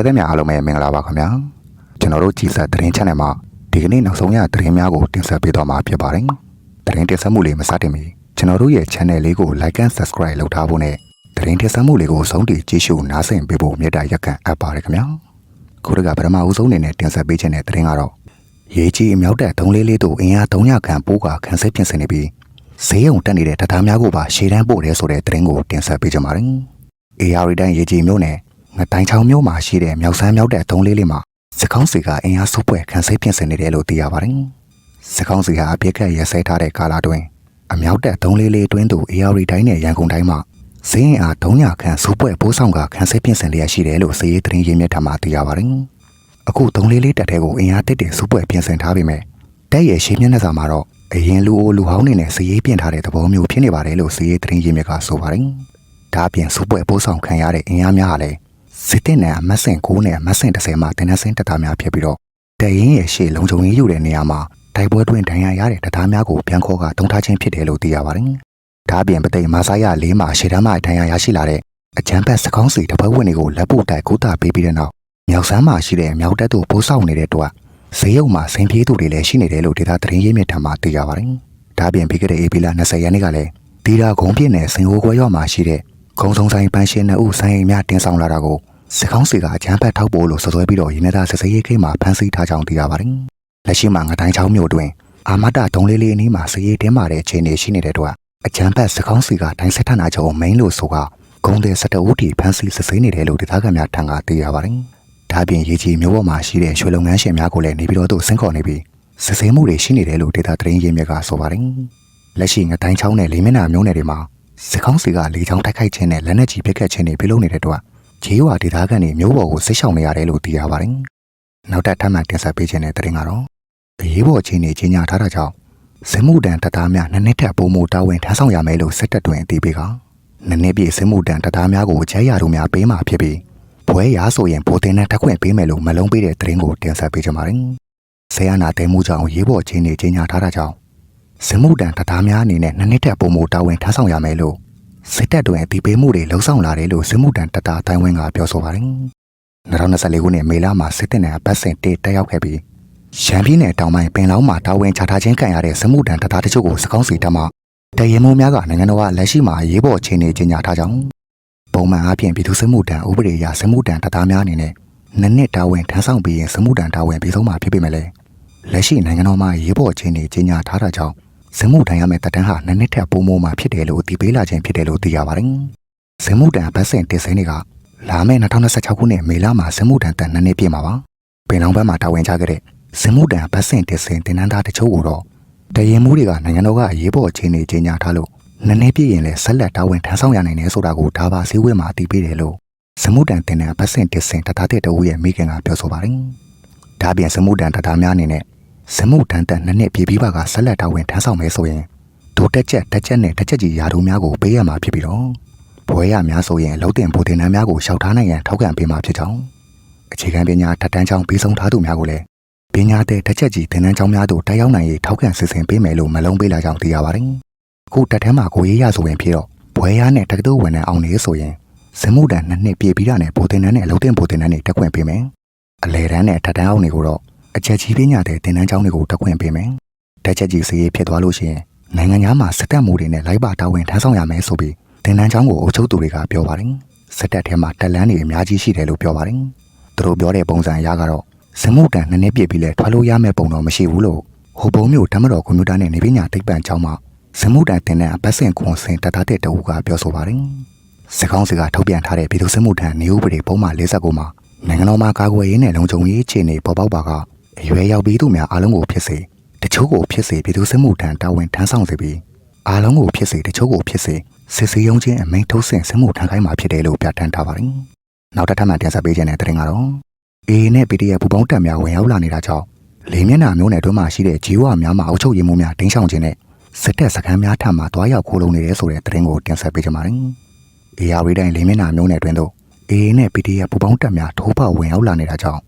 မြတ်တဲ့များအားလုံးပဲမင်္ဂလာပါခင်ဗျာကျွန်တော်တို့ကြည်ဆက်သတင်း channel မှာဒီကနေ့နောက်ဆုံးရသတင်းများကိုတင်ဆက်ပေးသွားမှာဖြစ်ပါတယ်သတင်းတင်ဆက်မှုလေးမစတင်မီကျွန်တော်တို့ရဲ့ channel လေးကို like and subscribe လုပ်ထားဖို့နဲ့သတင်းတင်ဆက်မှုလေးကိုဆုံးထိကြည့်ရှုနားဆင်ပေးဖို့မေတ္တာရက်ခံအပ်ပါတယ်ခင်ဗျာခုတကပထမဦးဆုံးအနေနဲ့တင်ဆက်ပေးခြင်းတဲ့သတင်းကတော့ရေးကြီးအမြောက်တဲ့3လေးလေးတို့အင်အား300ခန့်ပိုးကခန်းစစ်ပြင်ဆင်နေပြီးဈေးရုံတက်နေတဲ့တရားများကိုပါရှေ့တန်းပို့တယ်ဆိုတဲ့သတင်းကိုတင်ဆက်ပေးကြပါမယ်။ AR တိုင်းရေးကြီးမျိုးနဲ့ ငတိုင်းချောင်းမျိုးမှာရှိတဲ့မြောက်ဆန်းမြောက်တဲ့3လေးလေးမှာစကောင်းစီကအင်အားစုပ်ပွဲခန်းစစ်ပြင်ဆင်နေတယ်လို့သိရပါတယ်။စကောင်းစီကအပြစ်ခတ်ရစဲထားတဲ့ကာလာတွင်အမြောက်တဲ့3လေးလေးတွင်းသူ AR တိုင်းနဲ့ရန်ကုန်တိုင်းမှာဈေးရင်အား300ခန့်စုပ်ပွဲပိုးဆောင်ကခန်းစစ်ပြင်ဆင်လျက်ရှိတယ်လို့စည်ရေးသတင်းရင်းမြစ်ထမှသိရပါတယ်။အခုသုံးလေးလေးတက်တဲ့ကိုအင်အားတက်တဲ့စုပွဲပြင်ဆင်ထားပြီမဲ့တက်ရဲ့ရှေးမျက်နှာစာမှာတော့အရင်လူအိုလူဟောင်းနေနဲ့စည်ရေးပြင်ထားတဲ့သဘောမျိုးဖြစ်နေပါတယ်လို့စည်ရေးသတင်းရင်းမြစ်ကဆိုပါတယ်။ဒါအပြင်စုပွဲပိုးဆောင်ခံရတဲ့အင်အားများဟာလည်း စစ်တဲ့နဲ့အမတ်စင်9နဲ့အမတ်စင်30မှာတင်းနှစင်တသားများဖြစ်ပြီးတော့တရင်ရဲ့ရှေ့လုံခြုံရေးယူတဲ့နေရာမှာတိုက်ပွဲတွင်ဒဏ်ရာရတဲ့တသားများကိုပြန်ခေါ်ကတုံးထားခြင်းဖြစ်တယ်လို့သိရပါတယ်။ဒါအပြင်ပသိမ်မာဆိုင်ရလေးမှာရှေ့တန်းမှာဒဏ်ရာရရှိလာတဲ့အချမ်းဘတ်စကောင်းစီတပွဲဝင်တွေကိုလက်ပို့တိုက်ကုသပေးပြီးတဲ့နောက်မြောက်ဆန်းမှာရှိတဲ့မြောက်တက်တို့ပိုးဆောင်နေတဲ့အတွက်ဈေးရုံမှာဆင်းပြေးသူတွေလည်းရှိနေတယ်လို့ဒေတာသတင်းရင်းမြစ်ထံမှသိရပါတယ်။ဒါပြင်ပြီးခဲ့တဲ့ဧပြီလ20ရက်နေ့ကလည်းဒီတာဂုံပြည့်နယ်စင်ဟိုးခွဲရွာမှာရှိတဲ့ဂုံစုံဆိုင်ပန်းရှင်နှစ်ဦးဆိုင်အိမ်များတင်ဆောင်လာတာကို စစ်ကောင်းစီကအကြမ်းဖက်ထောက်ပို့လို့ဆွဆွဲပြီးတော့ရင်းနေတာစစ်စေးရေးခိမှာဖမ်းဆီးထားကြောင်းသိရပါတယ်။လက်ရှိမှာငတိုင်းချောင်းမြို့တွင်အာမတတုံးလေးလေးအနီးမှာစည်ရေးတင်းမာတဲ့အခြေအနေရှိနေတဲ့အတွက်အကြမ်းဖက်စစ်ကောင်းစီကတိုင်းစစ်ဌာနချုပ်မိန်လို့ဆိုကဂုံတဲ့စတအူးတီဖမ်းဆီးစစ်ဆေးနေတယ်လို့ဒေသခံများထံကသိရပါတယ်။ဒါပြင်ရေကြီးမျိုးပေါ်မှာရှိတဲ့ရွှေလုပ်ငန်းရှင်များကိုလည်းနေပြည်တော်သို့ဆင့်ခေါ်နေပြီးစစ်ဆေးမှုတွေရှိနေတယ်လို့ဒေတာသတင်းရင်းမြစ်ကဆိုပါတယ်။လက်ရှိငတိုင်းချောင်းနဲ့လေးမျက်နှာမျိုးနယ်တွေမှာစစ်ကောင်းစီကလေချောင်းတိုက်ခိုက်ခြင်းနဲ့လက်နက်ကြီးပစ်ခတ်ခြင်းတွေပြုလုပ်နေတဲ့အတွက် ဂျေးဝါဒေတာကန်တွေမျိုးပေါ်ကိုဆစ်ဆောင်နေရတယ်လို့သိရပါတယ်။နောက်ထပ်ထပ်မံတင်ဆက်ပေးခြင်းတဲ့သတင်းကတော့အရေးပေါ်အခြေအနေကြီးညာထားတာကြောင့်စမှုတန်တသားများနှစ်နှစ်ထပ်ပုံမူတာဝန်ထမ်းဆောင်ရမယ်လို့စစ်တပ်တွင်အသိပေးကနည်းနည်းပြည့်စမှုတန်တသားများကိုကျဲရတို့များပေးမှာဖြစ်ပြီးဘွဲရားဆိုရင်ဘိုတင်နဲ့တက်ခွင့်ပေးမယ်လို့မလုံးပေးတဲ့သတင်းကိုတင်ဆက်ပေးကြပါမယ်။ဆေးရနာတဲမှုကြောင့်ရေးပေါ်ချင်းနေချင်းညာထားတာကြောင့်စမှုတန်တရားများအနေနဲ့နှစ်နှစ်တက်ပုံမူတာဝန်ထမ်းဆောင်ရမယ်လို့ စစ်တပ်တွင်အသိပေးမှုတွေလှုံ့ဆော်လာတယ်လို့စမှုတန်တတာအတိုင်းဝင်းကပြောဆိုပါတယ်။2024ခုနှစ်မေလမှာစစ်တပ်နဲ့ပတ်စင်တေတက်ရောက်ခဲ့ပြီးရှမ်းပြည်နယ်တောင်ပိုင်းပင်လောင်းမှာတာဝန်ချထားခြင်းခံရတဲ့စမှုတန်တတာတချို့ကိုစကောင်းစီတက်မှတရင်မိုးများကနိုင်ငံတော်ကလက်ရှိမှာရေးပေါ်ချင်းနေချင်းညာထားကြောင်းပုံမှန်အားဖြင့်ပြည်သူ့စစ်မှုထမ်းဥပဒေအရစစ်မှုထမ်းတပ်သားများအနေနဲ့နှစ်နှစ်တာဝန်ထမ်းဆောင်ပြီးရင်စစ်မှုထမ်းတာဝန်ပြီးဆုံးမှာဖြစ်ပေမဲ့လည်းလက်ရှိနိုင်ငံတော်မှာရေးပေါ်ခြင်းတွေကြီးညာထားတာကြောင့် စစ်မှုထမ်းရမယ့်တပ်တန်းဟာနှစ်နှစ်ထက်ပိုမိုမှာဖြစ်တယ်လို့အတည်ပြုလာခြင်းဖြစ်တယ်လို့သိရပါတယ်။စစ်မှုထမ်းဗတ်စင်တင်စင်းတွေကလာမယ့်2026ခုနှစ်မေလမှာစစ်မှုထမ်းတန်နှစ်နှစ်ပြည့်မှာပါ။ပင်လောင်ဘက်မှာတာဝန်ချခဲ့တဲ့စစ်မှုထမ်းဗတ်စင်တင်စင်တင်နန်းသားတချို့ကိုတော့တရင်မှုတွေကနိုင်ငံတော်ကအရေးပေါ်ခြင်းတွေကြီးညာထားလို့နည်းနည်းပြည့်ရင်လည်းဆက်လက်တာဝန်ထမ်းဆောင်ရနိုင်တယ်ဆိုတာကိုဒါပါစည်းဝေးမှာအသိပေးတယ်လို့စမှုတန်တင်တဲ့ပတ်စင်တစ်စင်တသားတဲ့တဦးရဲ့မိခင်ကပြောဆိုပါတယ်။ဒါပြင်စမှုတန်တသားများအနေနဲ့ စမှုတန်တက်နှစ်နှစ်ပြည့်ပြီးပါကဆက်လက်တာဝန်ထမ်းဆောင်မယ်ဆိုရင်ဒိုတက်ချက်တက်ချက်နဲ့တက်ချက်ကြီးယာတို့များကိုပေးရမှာဖြစ်ပြီးတော့ဘွဲရများဆိုရင်လုံးတင်ဘူတင်နှမ်းများကိုရှောက်ထားနိုင်ရန်ထောက်ခံပေးမှာဖြစ်ကြောင်းအခြေခံပညာထက်တန်းချောင်းပြီးဆုံးထားသူများကိုလည်းပညာတဲ့တက်ချက်ကြီးသင်တန်းကျောင်းများသို့တက်ရောက်နိုင်ရေးထောက်ခံစစ်ဆင်ပေးမယ်လို့မလုံးပေးလာကြောင်းသိရပါတယ်။ခုတက်ထဲမှာကိုရေးရဆိုရင်ဖြစ်တော့ဘွဲရနဲ့တက္ကသိုလ်ဝင်တဲ့အောင်နေဆိုရင်စမှုတန်နှစ်နှစ်ပြည့်ပြီးတာနဲ့ဘိုတင်နန်းနဲ့လုံးတင်ဘိုတင်နန်းတွေတက်ခွင့်ပေးမယ်။အလဲတန်းနဲ့ထက်တန်းအောင်တွေကိုတော့ အချက်ကြီးပညာတဲ့တင်တန်းကျောင်းတွေကိုတက်ခွင့်ပေးမယ်။တက်ချက်ကြီးစီရေးဖြစ်သွားလို့ရှိရင်နိုင်ငံသားမှာစတက်မှုတွေနဲ့လိုက်ပါတာဝန်ထမ်းဆောင်ရမယ်ဆိုပြီးတင်တန်းကျောင်းကိုအုပ်ချုပ်သူတွေကပြောပါတယ်။စတက်ထဲမှာတက်လန်းတွေအများကြီးရှိတယ်လို့ပြောပါတယ်။သူတို့ပြောတဲ့ပုံစံအရကတော့စမှုတန်နှစ်နှစ်ပြည့်ပြီးလဲထွက်လို့ရမယ့်ပုံတော့မရှိဘူးလို့ဟိုပုံမျိုးတမတော်ကွန်ပျူတာနဲ့နေပညာသိပ္ပံကျောင်းမှာစမှုတန်တင်တဲ့အပတ်စဉ်ခွန်စင်တတတဲ့တအူကပြောဆိုပါတယ်။စကောင်းစကထုတ်ပြန်ထားတဲ့ပြည်သူ့စစ်မှုထမ်းနေဥပဒေပုံမှန်49မှာနိုင်ငံတော်မှာကာကွယ်ရေးနဲ့လုံခြုံရေးအခြေအနေပေါ်ပေါက်ပါက အရွယ်ရောက်ပြီးသူများအားလုံးကိုဖြစ်စေတချို့ကိုဖြစ်စေပြည်သူ့စစ်မှုထမ်းတာဝန်ထမ်းဆောင်စေပြီးအားလုံးကိုဖြစ်စေတချို့ကိုဖြစ်စေစစ်စေးရုံးချင်းအမိန်ထုတ်ဆင့်စစ်မှုထမ်းခိုင်းမှာဖြစ်တယ်လို့ပြဋ္ဌာန်းထားပါတယ်။နောက်တစ်ထပ်မှတင်ဆက်ပေးခြင်းတဲ့တင်ကတော့ A နဲ့ PDF ပူပေါင်းတပ်များဝင်ရောက်လာနေတာကြောင့်လေးမျက်နှာမျိုးနယ်တွင်းမှာရှိတဲ့ဂျီဝါများမှာအုပ်ချုပ်ရေးမှုများတင်းဆောင်ခြင်းနဲ့စစ်တပ်စခန်းများထံမှတွားရောက်ခိုးလုံနေတယ်ဆိုတဲ့သတင်းကိုတင်ဆက်ပေးကြပါမယ်။ AR တိုင်းလေးမျက်နှာမျိုးနယ်တွင်သို့ AA နဲ့ PDF ပူပေါင်းတပ်များထိုးပေါက်ဝင်ရောက်လာနေတာကြောင့်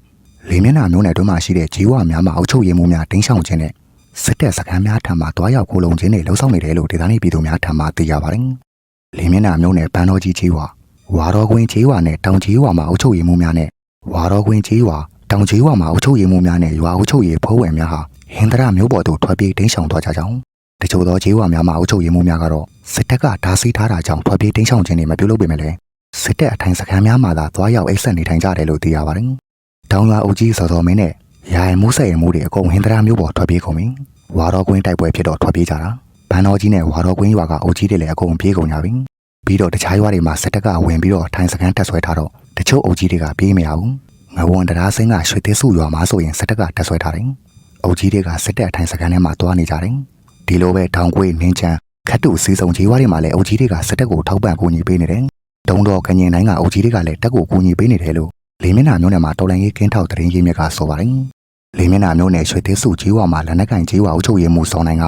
လေးမျက်နှာမျိုးနယ်တွင်မှရှိတဲ့ဂျီဝများမှာအုပ်ချုပ်ရေးမှုများတင်းဆောင်ခြင်းနဲ့စစ်တပ်စခန်းများထံမှတွားရောက်ခိုးလုံခြင်းတွေလှုံ့ဆော်နေတယ်လို့ဒေသနေပြည်သူများထံမှသိရပါတယ်။လေးမျက်နှာမျိုးနယ်ပန်းတော်ကြီးဂျီဝဝါတော်ကွင်းဂျီဝနဲ့တောင်ဂျီဝမှာအုပ်ချုပ်ရေးမှုများနဲ့ဝါတော်ကွင်းကြီးဝါတောင်ကြီးဝါမှာအုပ်ချုပ်ရေးမှုများနဲ့ရွာအုပ်ချုပ်ရေးဖိုးဝင်များဟာဟင်္ဒရာမျိုးပေါ်သို့ထွက်ပြေးတိမ်းရှောင်သွားကြကြောင်းတချို့သောကြီးဝါများမှာအုပ်ချုပ်ရေးမှုများကတော့စစ်တပ်ကဓာတ်ဆီးထားတာကြောင့်ထွက်ပြေးတိမ်းရှောင်ခြင်းတွေမပြုလုပ်ပေမဲ့လည်းစစ်တပ်အထိုင်စခန်းများမှာသာသွားရောက်အိပ်ဆက်နေထိုင်ကြတယ်လို့သိရပါတယ်။ တောင်ရွာအုပ်ကြီးစော်စော်မင်းနဲ့ရာယမှုဆက်ရမှုတွေအကုန်ဟင်္ဒရာမျိုးပေါ်ထွက်ပြေးကုန်ပြီ။ဝါတော်ကွင်းတိုက်ပွဲဖြစ်တော့ထွက်ပြေးကြတာ။ဘန်တော်ကြီးနဲ့ဝါတော်ကွင်းရွာကအုပ်ကြီးတွေလည်းအကုန်ပြေးကုန်ကြပြီ။ပြီးတော့တခြားရွာတွေမှာစစ်တပ်ကဝင်ပြီးတော့ထိုင်စခန်းတက်ဆွဲထားတော့တချို့အုပ်ကြီးတွေကပြေးမရဘူး။ငဝန်တရားစင်းကရွှေသစ်စုရွာမှာဆိုရင်စစ်တပ်ကတက်ဆွဲထားတယ်။အုပ်ကြီးတွေကစစ်တပ်အထိုင်စခန်းထဲမှာတွားနေကြတယ်။ဒီလိုပဲတောင်ကွေးနင်းချမ်းခတ်တူစီစုံကြီးဝါတွေမှာလည်းအုပ်ကြီးတွေကစစ်တပ်ကိုထောက်ပံ့ကူညီပေးနေတယ်။တုံတော်ကညင်တိုင်းကအုပ်ကြီးတွေကလည်းတက်ကိုကူညီပေးနေတယ်လို့ လေမျက်နှာမျိုးနယ်မှာတော်လိုင်းရေးကင်းထောက်တရင်ကြီးမြစ်ကဆိုပါတယ်။လေမျက်နှာမျိုးနယ်ရွှေသစ်စုကြီးဝါမှာလက်နက်ကင်ကြီးဝါအုပ်ချုပ်ရေးမှုဆောင်နိုင်က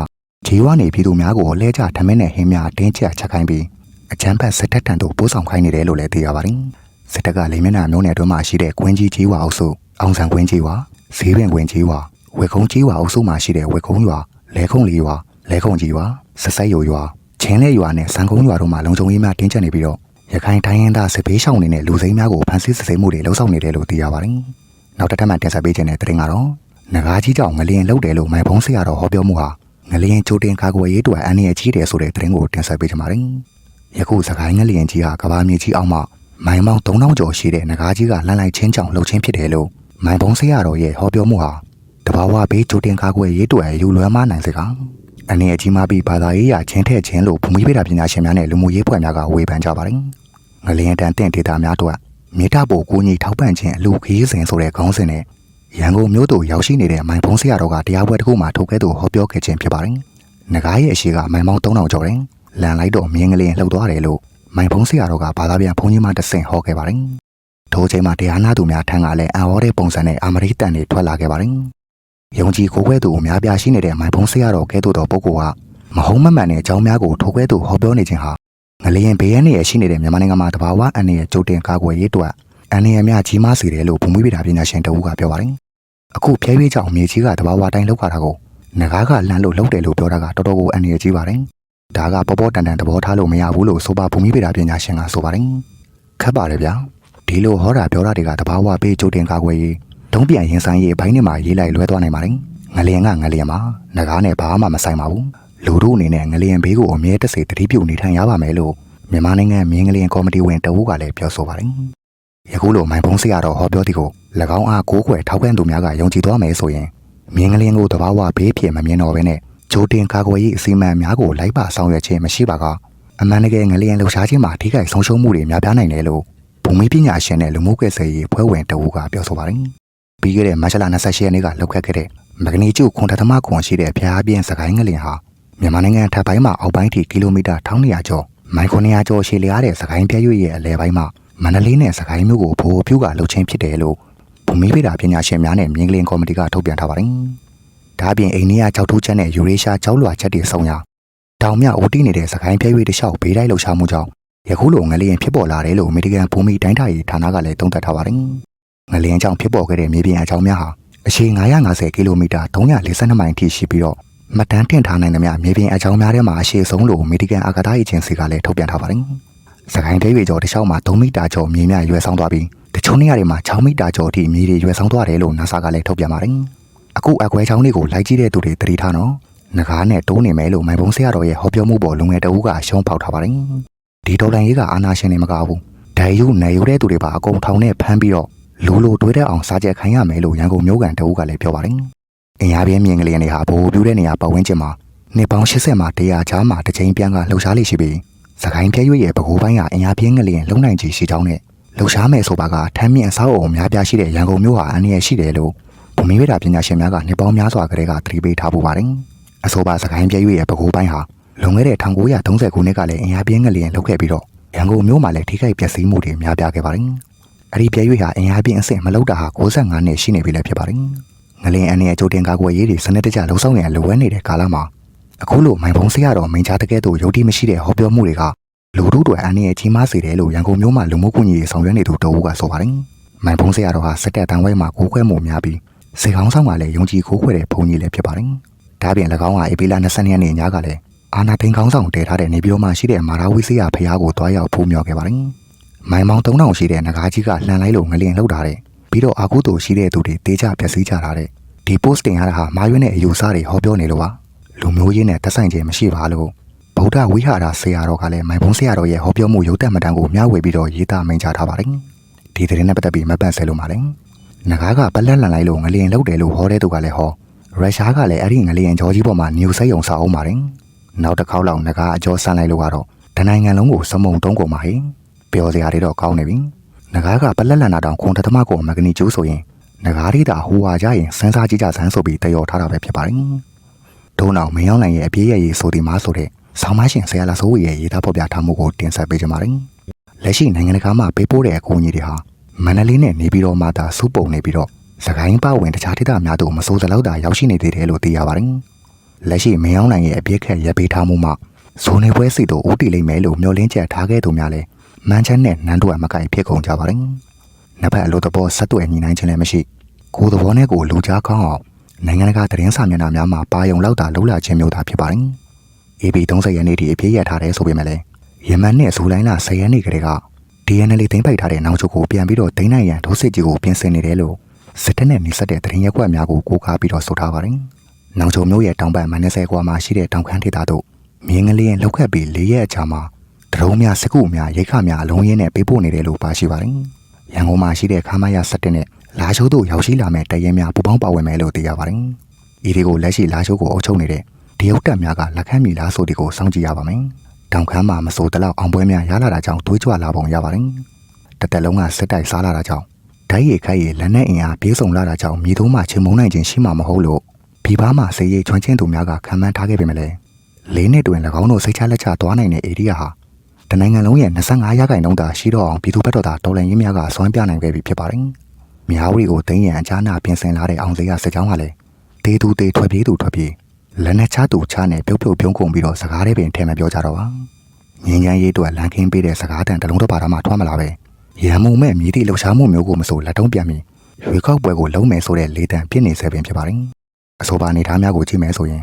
ကြီးဝါနေပြည်သူများကိုလဲကျထမင်းနဲ့ဟင်းများတင်းကျပ်ချက်ခိုင်းပြီးအချမ်းဖတ်စစ်တပ်တန်တို့ပို့ဆောင်ခိုင်းနေတယ်လို့လည်းသိရပါတယ်။စစ်တပ်ကလေမျက်နှာမျိုးနယ်အတွင်းမှာရှိတဲ့ကွင်းကြီးကြီးဝါအုပ်စုအောင်ဆန်ကွင်းကြီးဝါဈေးပင်ကွင်းကြီးဝါဝေကုန်းကြီးဝါအုပ်စုမှာရှိတဲ့ဝေကုန်းရွာလဲခုံလေးရွာလဲခုံကြီးရွာဆက်ဆက်ယိုရွာချင်းလဲရွာနဲ့စံကုန်းရွာတို့မှာလုံခြုံရေးများတင်းကျပ်နေပြီးတော့ ရခိုင်တိုင်းရင်းသားစစ်ပေးရှောင်နေတဲ့လူစိမ်းများကိုဖမ်းဆီးစစ်ဆေးမှုတွေလှုပ်ဆောင်နေတယ်လို့သိရပါတယ်။နောက်တစ်ထပ်မှတင်ဆက်ပေးခြင်းတဲ့တဲ့ရင်ကတော့ငကားကြီးကြောင့်ငလျင်လှုပ်တယ်လို့မိုင်ဖုံးဆရာတော်ဟောပြောမှုဟာငလျင်ချိုးတင်ကာကွယ်ရေးအတွက်အန္တရာယ်ကြီးတယ်ဆိုတဲ့တဲ့ရင်ကိုတင်ဆက်ပေးကြပါမယ်။ယခုစကိုင်းငလျင်ကြီးဟာကဘာမြေကြီးအောက်မှာမိုင်ပေါင်း3000ကျော်ရှိတဲ့ငကားကြီးကလှမ်းလိုက်ချင်းကြောင့်လှုပ်ချင်းဖြစ်တယ်လို့မိုင်ဖုံးဆရာတော်ရဲ့ဟောပြောမှုဟာတဘာဝဘေးချိုးတင်ကာကွယ်ရေးအတွက်ယူလွှမ်းမနိုင်စကားအနေအကြီးမားပြီးဘာသာရေးရာချင်းထဲ့ချင်းလို့ဘူမိဗေဒပညာရှင်များနဲ့လူမှုရေးဖွဲ့များကဝေဖန်ကြပါတယ်။ ငလျင်တန်တင့်ဒေတာများတို့မြေတာပိုကိုကြီးထောက်ပံ့ခြင်းအလူခီးစဉ်ဆိုတဲ့ခေါင်းစဉ်နဲ့ရန်ကုန်မြို့သို့ရောက်ရှိနေတဲ့မိုင်ဖုံးဆရာတော်ကတရားပွဲတစ်ခုမှာထုတ်ခဲ့သူဟောပြောခဲ့ခြင်းဖြစ်ပါတယ်။ငကားရဲ့အရှိကမိုင်ပေါင်း3000ကျော်တယ်။လန်လိုက်တော့မြင်းကလေးလှုပ်သွားတယ်လို့မိုင်ဖုံးဆရာတော်ကဘာသာပြန်ဘုန်းကြီးမှတဆင့်ဟောခဲ့ပါတယ်။ထိုချိန်မှာတရားနာသူများထံကလည်းအံ့ဩတဲ့ပုံစံနဲ့အာမရိတန်တွေထွက်လာခဲ့ပါတယ်။ယုံကြည်ကိုယ်ွဲသူအများပြားရှိနေတဲ့မိုင်ဖုံးဆရာတော်ကဲ့သို့သောပုဂ္ဂိုလ်ကမဟုတ်မမှန်တဲ့အကြောင်းများကိုထိုးခွဲသူဟောပြောနေခြင်းဟာ ငလျင်ဘေးရန်ရဲ့ရှိနေတဲ့မြန်မာနိုင်ငံမှာတဘာဝအန္တရာယ်ကြိုတင်ကာကွယ်ရေးအတွက်အန္တရာယ်များကြီးမားစေတယ်လို့ဘုံမွေးပြတာပညာရှင်တဦးကပြောပါတယ်။အခုဖျဲရွေးကြောင်မြေကြီးကတဘာဝတိုင်းလောက်ခါတာကိုငကားကလန့်လို့လှုပ်တယ်လို့ပြောတာကတော်တော်ကိုအန္တရာယ်ကြီးပါတယ်။ဒါကပေါ်ပေါ်တန်တန်သဘောထားလို့မရဘူးလို့ဆိုပါဘုံမွေးပြတာပညာရှင်ကဆိုပါတယ်။ခက်ပါတယ်ဗျာ။ဒီလိုဟောတာပြောတာတွေကတဘာဝဘေးကြိုတင်ကာကွယ်ရေးတုံးပြန်ရင်ဆိုင်ရေးအပိုင်းနဲ့မှာရေးလိုက်လွဲသွားနိုင်ပါတယ်။ငလျင်ကငလျင်မှာငကားနဲ့ဘာမှမဆိုင်ပါဘူး။ လူတို့အနေနဲ့ငလျင်ဘေးကိုအမြဲတစေတတိပြုနေထိုင်ရပါမယ်လို့မြန်မာနိုင်ငံမြင်းကလျင်ကော်မတီဝင်တဦးကလည်းပြောဆိုပါတယ်။ယခုလိုမိုင်ဖုံးဆရာတော်ဟောပြောသည်ကို၎င်းအားကိုးကွယ်ထောက်ခံသူများကယုံကြည်သွားမယ်ဆိုရင်မြင်းကလျင်ကိုတဘာဝဘေးဖြစ်မမြင်တော့ဘဲနဲ့ဂျိုတင်ကာကွယ်ရေးအစီအမံများကိုလိုက်ပါဆောင်ရွက်ခြင်းမရှိပါကအမှန်တကယ်ငလျင်လှူရှားခြင်းမှာထိခိုက်ဆုံးရှုံးမှုတွေများပြားနိုင်တယ်လို့ဘူမိပညာရှင်နဲ့လူမှုကွယ်ဆယ်ရေးဖွဲ့ဝင်တဦးကပြောဆိုပါတယ်။ပြီးခဲ့တဲ့မတ်လ28ရက်နေ့ကလှုပ်ခတ်ခဲ့တဲ့မဂနီကျုခွန်ထသမခွန်ရှိတဲ့ဖျားပြင်းစကိုင်းငလျင်ဟာ မြန်မာနိုင်ငံထပ်ပိုင်းမှာအောက်ပိုင်းထိကီလိုမီတာ1900ကျော်မိုင်900ကျော်ရှည်လျားတဲ့စကိုင်းပြည့်ရွရဲ့အလဲပိုင်းမှာမန္တလေးနဲ့စကိုင်းမြို့ကိုဘိုးပြူကလှုပ်ချင်းဖြစ်တယ်လို့ဘူမိဗေဒပညာရှင်များနဲ့မြင်းကလင်းကော်မတီကထုတ်ပြန်ထားပါတယ်။ဒါ့အပြင်အိန္ဒိယကြောက်ထိုးချက်နဲ့ယူရေးရှားကြောက်လွှာချက်တွေဆုံရာတောင်မြအိုတီနေတဲ့စကိုင်းပြည့်ရွတစ်လျှောက်ဘေးတိုက်လှုပ်ရှားမှုကြောင့်ယခုလိုငလျင်ဖြစ်ပေါ်လာတယ်လို့အမေရိကန်ဘူမိတိုင်းထားရေးဌာနကလည်းသုံးသပ်ထားပါတယ်။ငလျင်ကြောင့်ဖြစ်ပေါ်ခဲ့တဲ့မြေပြင်အကြောင်းများဟာအရှည်950ကီလိုမီတာ342မိုင်ထိရှိပြီးတော့ မတန်းတင်ထားနိုင်သမျှမြေပြင်အကြောင်းများထဲမှာအရှိဆုံးလို့အမေရိကန်အာကာသအေဂျင်စီကလည်းထုတ်ပြန်ထားပါတယ်။စကိုင်းဒိတ်တွေကျော်တစ်လျှောက်မှာ3မီတာကျော်မြေမြရွယ်ဆောင်သွားပြီးတချို့နေရာတွေမှာ6မီတာကျော်အထိမြေတွေရွယ်ဆောင်သွားတယ်လို့ NASA ကလည်းထုတ်ပြန်ပါတယ်။အခုအကွဲချောင်းတွေကိုလိုက်ကြည့်တဲ့သူတွေသတိထားနော်။ငကားနဲ့တိုးနေမယ်လို့မိုင်ပုံးဆရာတော်ရဲ့ဟောပြောမှုပေါ်လူငယ်တအူးကရှုံးပေါက်ထားပါတယ်။ဒီဒေါ်လာရေးကအာနာရှင်တွေမကဘူး။ဒိုင်ယူနယ်ယူတဲ့သူတွေပါအကုန်ထောင်နဲ့ဖမ်းပြီးတော့လူလိုတွေးတဲ့အောင်စားကြက်ခိုင်းရမယ်လို့ရန်ကုန်မြို့ကန်တအူးကလည်းပြောပါတယ်။ အင်အားပြင်းမြင်ကလေးတွေဟာဘိုးပြူတဲ့နေရာပတ်ဝန်းကျင်မှာနှစ်ပေါင်း80မှာ100ချားမှာတစ်ချိန်ပြန်ကလှုပ်ရှားလိရှိပြီးစကိုင်းပြည့်ရွရဲ့ပကိုးပိုင်းကအင်အားပြင်းကလေးလုံနိုင်ကြီးရှိကြောင်းနဲ့လှုပ်ရှားမယ်ဆိုပါကထမ်းမြင့်အဆောက်အအုံများပြားရှိတဲ့ရန်ကုန်မြို့ဟာအနည်းရှိတယ်လို့ဘူမိဝေဒပညာရှင်များကနှစ်ပေါင်းများစွာကတည်းကသတိပေးထားပူပါတယ်။အဆိုပါစကိုင်းပြည့်ရွရဲ့ပကိုးပိုင်းဟာလွန်ခဲ့တဲ့1930ခုနှစ်ကလည်းအင်အားပြင်းကလေးလှုပ်ခဲ့ပြီးတော့ရန်ကုန်မြို့မှာလည်းထိခိုက်ပျက်စီးမှုတွေများပြားခဲ့ပါတယ်။အဲ့ဒီပြည့်ရွဟာအင်အားပြင်းအဆင့်မလောက်တာဟာ65နှစ်ရှိနေပြီလည်းဖြစ်ပါတယ်။ ငလင်အန်ရဲ့ကြိုတင်ကာကွယ်ရေးတွေစနစ်တကျလှုံ့ဆော်ရန်လိုအပ်နေတဲ့ကာလမှာအခုလိုမိုင်ဖုံးဆရာတော်မင်းချာတကဲ့သို့ယုံကြည်မရှိတဲ့ဟောပြောမှုတွေကလူတို့တွေအန်ရဲ့ကြီးမားစေတယ်လို့ရန်ကုန်မြို့မှာလူမှုကွန်ရက်ဆောင်ရွက်နေသူတအုပ်ကဆိုပါတယ်။မိုင်ဖုံးဆရာတော်ဟာစက်တက်တန်ဝဲမှာကိုးခွဲမှုများပြီးစေကောင်းဆောင်ကလည်းယုံကြည်ကိုးခွဲတဲ့ဘုန်းကြီးလည်းဖြစ်ပါတယ်။ဒါပြင်၎င်းကအေပီလာ22ရက်နေ့ညကလည်းအာနာသိန်းကောင်းဆောင်တည်ထားတဲ့နေပြည်တော်မှာရှိတဲ့မာရာဝီစီယာဖရားကိုတွားရောက်ဖူးမြော်ခဲ့ပါတယ်။မိုင်မောင်3000ရှိတဲ့ငကားကြီးကလှန်လိုက်လို့ငလင်လှုပ်ထားတဲ့ ပြီးတော့အာကုသို့ရှိတဲ့သူတွေတေးကြပျက်စီးကြတာတဲ့ဒီ post တင်ရတာဟာမာရွေးတဲ့အယူဆတွေဟောပြောနေလို့ပါလူမျိုးရင်းနဲ့သက်ဆိုင်ခြင်းမရှိပါလို့ဗုဒ္ဓဝိဟာရဆရာတော်ကလည်းမိုင်ဘုံဆရာတော်ရဲ့ဟောပြောမှုရုပ်သက်မှတ်တမ်းကိုမျှဝေပြီးတော့ရေးသားမိန့်ကြားထားပါတယ်ဒီသတင်းနဲ့ပတ်သက်ပြီးမပန့်ဆဲလို့ပါလေငကားကပလက်လန်လိုက်လို့ငလျင်လောက်တယ်လို့ဟောတဲ့သူကလည်းဟောရုရှားကလည်းအဲ့ဒီငလျင်ကြောကြီးပေါ်မှာညူစိတ်ုံစာအောင်ပါတယ်နောက်တစ်ခေါက်လောက်ငကားအကျော်ဆန်းလိုက်လို့ကတော့တနိုင်ငံလုံးကိုစမုံတုံးကုန်ပါဟင်ပြောစရာတွေတော့ကောင်းနေပြီ ငကားကပလက်လန်တာတောင်ခွန်တသမကိုမဂနီကျိုးဆိုရင်ငကားရီတာဟိုဟာကြရင်စန်းစားကြည့်ကြစမ်းဆိုပြီးတယောထားတာပဲဖြစ်ပါတယ်ဒုံအောင်မင်းအောင်နိုင်ရဲ့အပြည့်ရဲ့ရေးဆိုဒီမှာဆိုတဲ့ဆောင်းမရှင်ဆရာလာဆိုးရဲ့ရေးသားဖော်ပြထားမှုကိုတင်ဆက်ပေးကြပါမယ်လက်ရှိနိုင်ငံတကာမှာပေးပို့တဲ့အကူအညီတွေဟာမန္တလေးနဲ့နေပြီးတော့မှသာစုပုံနေပြီးတော့စကိုင်းပဝင်တခြားဒေသများသို့မစိုးစလောက်သာရောက်ရှိနေသေးတယ်လို့သိရပါတယ်လက်ရှိမင်းအောင်နိုင်ရဲ့အပြည့်ခက်ရပ်ပေးထားမှုမှဇိုနေပွဲစီတို့ဦးတည်လိမ့်မယ်လို့မျှော်လင့်ချက်ထားခဲ့သူများလည်း မန်ချက်နဲ့နန်းတို့အမကိုင်ဖြစ်ကုန်ကြပါတယ်နှစ်ဖက်အလို့တဘောဆက်သွယ်ညီနိုင်ခြင်းလည်းမရှိကိုယ်သဘောနဲ့ကိုလူကြားကောင်းအောင်နိုင်ငံတကာသတင်းစာမျက်နှာများမှာပါယုံလောက်တာလှုပ်လာခြင်းမျိုးသာဖြစ်ပါတယ် AB 30ရက်နေ့ထိအပြည့်ရထားတယ်ဆိုပေမဲ့လည်းယမန်နဲ့ဇူလိုင်လ10ရက်နေ့ကတည်းက DNL သိမ်းပိုက်ထားတဲ့နောက်ချုပ်ကိုပြန်ပြီးတော့ဒိန်းနိုင်ရန်ဒုစစ်ကြီးကိုပြင်ဆင်နေတယ်လို့စစ်တပ်နဲ့နှိစက်တဲ့သတင်းရက်ကွက်များကိုကိုးကားပြီးတော့ဆိုထားပါတယ်။နောက်ချုပ်မျိုးရဲ့တောင်ပတ်မနက်ဆယ်ကွာမှာရှိတဲ့တောင်ခမ်းဒေသတို့မြင်းကလေးရင်လောက်ခတ်ပြီး၄ရက်အကြာမှာ ဒရုံးများစကုများရိတ်ခများအလုံးရင်းနဲ့ပေးပို့နေတယ်လို့ပါရှိပါတယ်။ရန်ကုန်မှာရှိတဲ့ခမားရ17နဲ့လာရှိုးတို့ရောက်ရှိလာမဲ့တရင်များပူပေါင်းပါဝင်မယ်လို့သိရပါတယ်။ဤဒီကိုလက်ရှိလာရှိုးကိုအုပ်ချုပ်နေတဲ့ဒီဟုတ်တက်များကလက်ခံမိလားဆိုဒီကိုစောင့်ကြည့်ရပါမယ်။တောင်ခမ်းမှာမစိုးတလောက်အောင်ပွဲများရလာတာကြောင့်တွေးကြွလာပုံရပါတယ်။တစ်သက်လုံးကစစ်တိုက်စားလာတာကြောင့်ဓာတ်ရည်ခိုက်ရည်လက်နက်အင်အားပြေးဆုံလာတာကြောင့်မြေသုံးမှချင်းမုံနိုင်ခြင်းရှိမှာမဟုတ်လို့ပြည်ပမှာစေရေးချွမ်းချင်းသူများကခံမှန်းထားခဲ့ပေမဲ့လည်းလေးနှစ်တွင်၎င်းတို့စိတ်ချလက်ချသွားနိုင်တဲ့ဧရိယာဟာ တနိုင်ငံလုံးရဲ့25ရာခိုင်နှုန်းသာရှိတော့အောင်ပြည်သူဘက်တော်သာတော်လှန်ရေးများကစွမ်းပြနိုင်ခဲ့ပြီဖြစ်ပါတယ်။မြားဝရီကိုတင်းရန်အချားနာပြင်ဆင်လာတဲ့အောင်စရာစစ်ကြောင်းကလည်းတေးသူတေးထွက်ပြေးသူထွက်ပြေးလက်နဲ့ချသူချနဲ့ပြုတ်ပြုတ်ပြုံးကုန်ပြီးတော့စကားတွေပင်ထဲမပြောကြတော့ပါ။ငင်းချမ်းရေးအတွက်လန်ခင်းပေးတဲ့စကားတန်တလုံးတစ်ပါးမှထွက်မလာပဲရံမုံမဲ့မြည်သည့်လှုပ်ရှားမှုမျိုးကိုမဆိုလက်တုံးပြန်ပြီးရွေခောက်ပွဲကိုလုံးမယ်ဆိုတဲ့လေတံဖြစ်နေစေပင်ဖြစ်ပါတယ်။အဆိုပါအနေထားများကိုကြည့်မယ်ဆိုရင်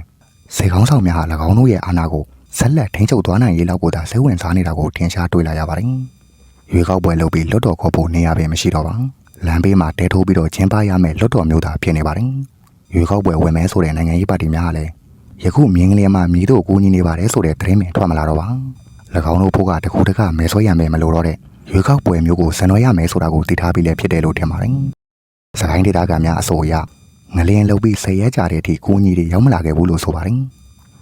စေကောင်းဆောင်များဟာ၎င်းတို့ရဲ့အာဏာကို ဆက်လက်ထိန်းချုပ်သွားနိုင်ရေးလောက်ကိုသာစိတ်ဝင်စားနေတာကိုထင်ရှားတွေ့လာရပါတယ်။ရွေခောက်ပွဲလုပ်ပြီးလွတ်တော်ခေါ်ဖို့နေရပင်မရှိတော့ပါ။လမ်းဘေးမှာတဲထိုးပြီးတော့ကျင်းပရမယ့်လွတ်တော်မျိုးသားဖြစ်နေပါတယ်။ရွေခောက်ပွဲဝင်မဲဆိုတဲ့နိုင်ငံရေးပါတီများကလည်းယခုမြင်းကလေးမှာမြည်တို့ကိုကြီးနေပါတယ်ဆိုတဲ့သတင်းပင်ထွက်မလာတော့ပါ။၎င်းတို့ဖို့ကတခုတကမဲဆွဲရမယ်မလို့တော့တဲ့ရွေခောက်ပွဲမျိုးကိုဆန်တော်ရမယ်ဆိုတာကိုသိထားပြီးလည်းဖြစ်တယ်လို့ထင်ပါတယ်။စကိုင်းဒေသကများအဆိုအရငလျင်လုတ်ပြီးဆယ်ရဲကြတဲ့အထိကိုကြီးတွေရောက်မလာခဲ့ဘူးလို့ဆိုပါတယ်။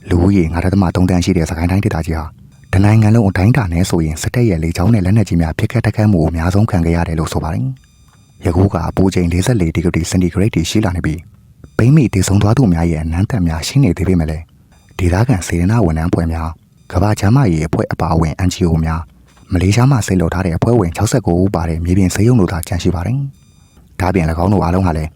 လူဦးရေ9.3တန်းရှိတဲ့စကိုင်းတိုင်းဒေသကြီးဟာတနိုင်ငံလုံးအတိုင်းတာနဲ့ဆိုရင်စစ်တပ်ရဲ့လေကြောင်းနဲ့လက်နက်ကြီးများဖြစ်ခတ်တက်ခတ်မှုအများဆုံးခံခဲ့ရတယ်လို့ဆိုပါတယ်။ယခုကအပူချိန်44ဒီဂရီစင်တီဂရိတ်ထိရှိလာနေပြီးပိမ့်မိတည်ဆုံသွားသူများရဲ့အနမ်းတက်များရှိနေသေးပေမဲ့လည်းဒေသခံစေရနာဝန်ထမ်းဖွဲ့များကမ္ဘာ့ချမ်းမာရေးအဖွဲ့အပါအဝင် NGO များမလေးရှားမှာဆေးလုပ်ထားတဲ့အဖွဲ့ဝင်69ဦးပါတဲ့မြေပြင်စေယုံတို့သာကျန်ရှိပါတယ်။ဒါပြင်၎င်းတို့အားလုံးဟာလည်း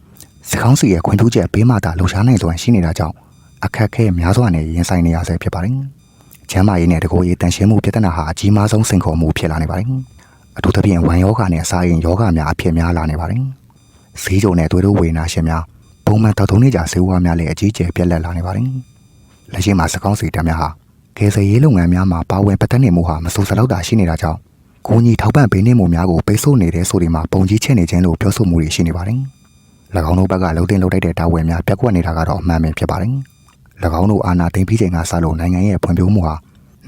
စကောင်းစီရဲ့ခွင့်ပြုချက်ပေးမှသာလှူရှားနိုင်စွမ်းရှိနေတာကြောင့် အခက်အခဲများစွာနဲ့ရင်ဆိုင်နေရဆဲဖြစ်ပါတယ်။ချမ်းမာရေးနဲ့တကိုယ်ရေးတန်ရှင်းမှုပြဿနာဟာအကြီးမားဆုံးစိန်ခေါ်မှုဖြစ်လာနေပါတယ်။အထူးသဖြင့်ဝမ်ယောဂါနဲ့အစာရင်ယောဂများအဖြစ်များလာနေပါတယ်။ဈေးကြုံနဲ့သွေးတိုးဝေနာရှင်များပုံမှန်တောက်သုံးနေကြဆေးဝါးများလည်းအကြီးကျယ်ပြက်လက်လာနေပါတယ်။လက်ရှိမှာစကောင်းစီတမ်းများဟာကယ်ဆယ်ရေးလုပ်ငန်းများမှာပါဝင်ပတ်သက်နေမှုဟာမဆိုးစလောက်တာရှိနေတာကြောင့်ကိုကြီးထောက်ပံ့ပေးနေမှုများကိုပိတ်ဆို့နေတဲ့ဆိုဒီမှာပုံကြီးချက်နေခြင်းလို့ပြောဆိုမှုတွေရှိနေပါတယ်။၎င်းတို့ဘက်ကလှုပ်တင်လှုပ်တိုက်တဲ့တာဝန်များပြက်ကွက်နေတာကတော့အမှန်ပဲဖြစ်ပါတယ်။၎ င်းတို့အာဏာသိမ်းပြီးချိန်ကစလို့နိုင်ငံရဲ့ဖွံ့ဖြိုးမှုဟာ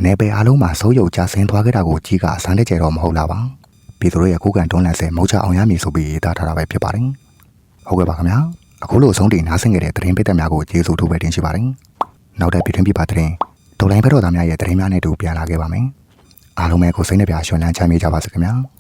နယ်ပယ်အလုံးမှာစိုးရုပ်ကျဆင်းသွားခဲ့တာကိုကြီးကအစမ်းတဲ့ကြဲတော့မဟုတ်လားပါ။ပြည်သူတို့ရဲ့ကိုယ်ကန်တွန်းလှန်ဆဲမုတ်ချအောင်ရမည်ဆိုပြီးရေးသားထားတာပဲဖြစ်ပါတယ်။ဟုတ်ကဲ့ပါခင်ဗျာ။အခုလိုဆုံးတင်နားဆင်ခဲ့တဲ့သတင်းပိတ်သက်များကိုကျေးဇူးတူပဲတင်ရှိပါတယ်။နောက်တဲ့ပြည်တွင်းပြည်ပသတင်းဒေါ်လိုင်းဘက်တော်သားများရဲ့သတင်းများနဲ့တူပြန်လာခဲ့ပါမယ်။အားလုံးပဲကိုစိတ်နှပြရွှင်လန်းချမ်းမြေ့ကြပါစေခင်ဗျာ။